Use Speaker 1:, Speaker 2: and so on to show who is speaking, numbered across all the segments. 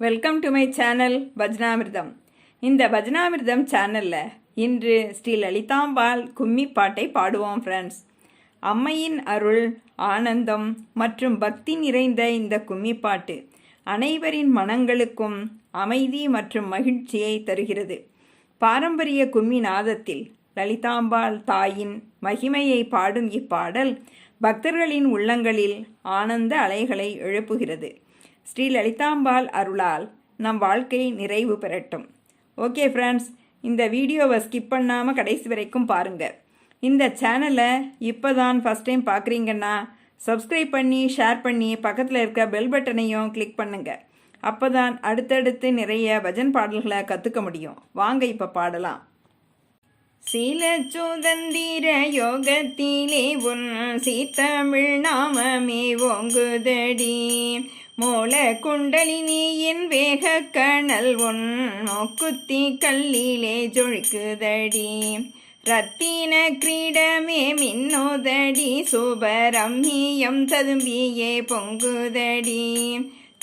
Speaker 1: Welcome to my channel Bhajnamirtham இந்த பஜ்னாமிர்தம் சேனலில் இன்று ஸ்ரீ லலிதாம்பாள் கும்மி பாட்டை பாடுவோம் ஃப்ரெண்ட்ஸ் அம்மையின் அருள் ஆனந்தம் மற்றும் பக்தி நிறைந்த இந்த கும்மி பாட்டு அனைவரின் மனங்களுக்கும் அமைதி மற்றும் மகிழ்ச்சியை தருகிறது. பாரம்பரிய கும்மி நாதத்தில் லலிதாம்பாள் தாயின் மகிமையை பாடும் இப்பாடல் பக்தர்களின் உள்ளங்களில் ஆனந்த அலைகளை எழுப்புகிறது. ஸ்ரீ லலிதாம்பாள் அருளால் நம் வாழ்க்கை நிறைவு பெறட்டும். ஓகே ஃப்ரெண்ட்ஸ் இந்த வீடியோவை ஸ்கிப் பண்ணாமல் கடைசி வரைக்கும் பாருங்கள் இந்த சேனலை இப்போ தான் ஃபஸ்ட் டைம் பார்க்குறீங்கன்னா சப்ஸ்கிரைப் பண்ணி ஷேர் பண்ணி பக்கத்தில் இருக்க பெல் பட்டனையும் கிளிக் பண்ணுங்கள் அப்போ தான் அடுத்தடுத்து நிறைய பஜன் பாடல்களை கற்றுக்க முடியும். வாங்க இப்போ பாடலாம். சில சுதந்திர யோகத்திலே உன் சீத்தமிழ் நாமமே ஓங்குதடி. மூல குண்டலினியின் வேக கணல் உன் நோக்குத்தி கல்லிலே ஜொழுக்குதடி. ரத்தின கிரீடமே மின்னோதடி சுபரம்மியம் ததும்பியே பொங்குதடி.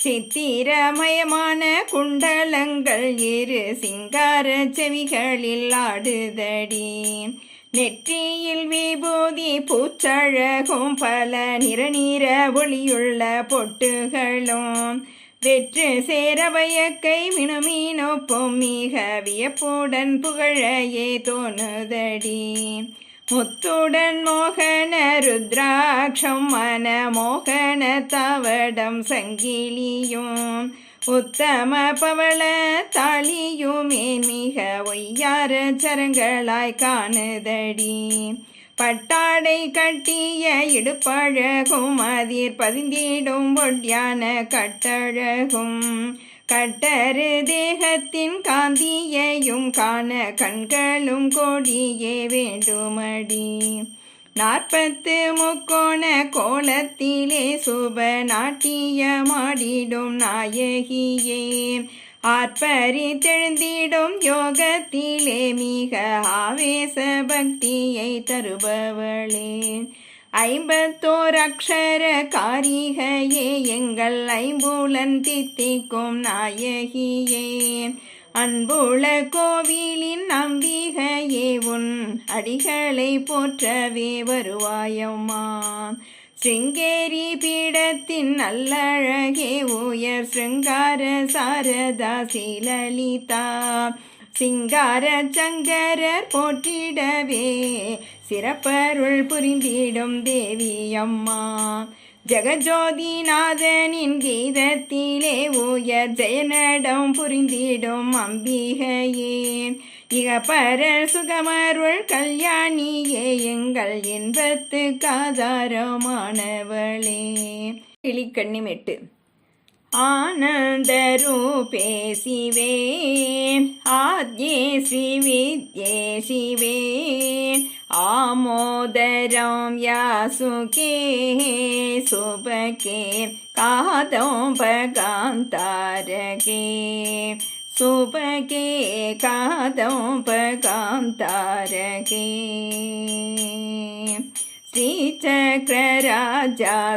Speaker 1: சித்திரமயமான குண்டலங்கள் இரு சிங்கார செவிகளில் ஆடுதடி. நெற்றியில் விபூதி பூச்சழகும் பல நிறநீர ஒளியுள்ள பொட்டுகளும். வெற்று சேரவயக்கை மினுமீனொப்பும் பொம்மிக வியப்புடன் புகழையே தோணுதடி. முத்துடன் மோகன ருத்ராட்சம் மன மோகன தவடம் சங்கிலியும். உத்தம பவள தாளியுமே மிக ஒய்யார சரங்களாய் காணுதடி. பட்டாடை கட்டிய இடுப்பழகும் அதிர் பதிந்திடும் ஒட்டியான கட்டழகும். கட்டரு தேகத்தின் காந்தியையும் காண கண்களும் கோடியே வேண்டுமடி. நாற்பத்து முக்கோண கோலத்திலே சுப நாட்டியமாடிடும் நாயகியே. ஆற்பரி தெழுந்திடும் யோகத்திலே மிக ஆவேச பக்தியை தருபவளே. ஐம்பத்தோர் அக்ஷர காரிகையே எங்கள் ஐம்புலன் தித்திக்கும் நாயகியே. அன்புள கோவிலின் நம்பிகையே உன் அடிகளை போற்றவே வருவாயம்மா. சிங்கேரி பீடத்தின் நல்லழகே உயர் சிருங்கார சாரதா சீலலிதா. சிங்கார சங்கரர் போற்றிடவே சிறப்பருள் புரிந்திடும் தேவி அம்மா ஜெகஜோதிநாதனின் கீதத்திலே உயர் ஜெயநடம் புரிந்திடும் அம்பிகையே இக பர சுகமருள் கல்யாணியே எங்கள் இன்பத்து காதாரமானவளே கிளிக்கண்ணிமெட்டு आनन्दरूपे शिवे आद्ये श्रीविद्ये शिवे आमोदरं यासुके सुभके कादम्बकान्तारके सुभके कादम्बकान्तारके श्रीचक्रराजा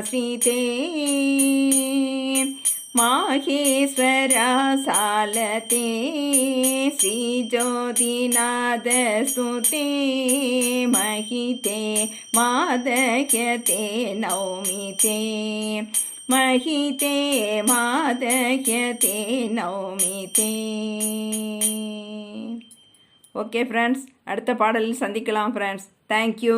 Speaker 1: श्रीते माहेश्वरा सालते श्रीज्योतिनादस्तुते महिते मादह्यते नौमिते महिते மாதகியதே நௌமிதே ஓகே ஃப்ரெண்ட்ஸ் அடுத்த பாடலில் சந்திக்கலாம் ஃப்ரெண்ட்ஸ் தேங்க்யூ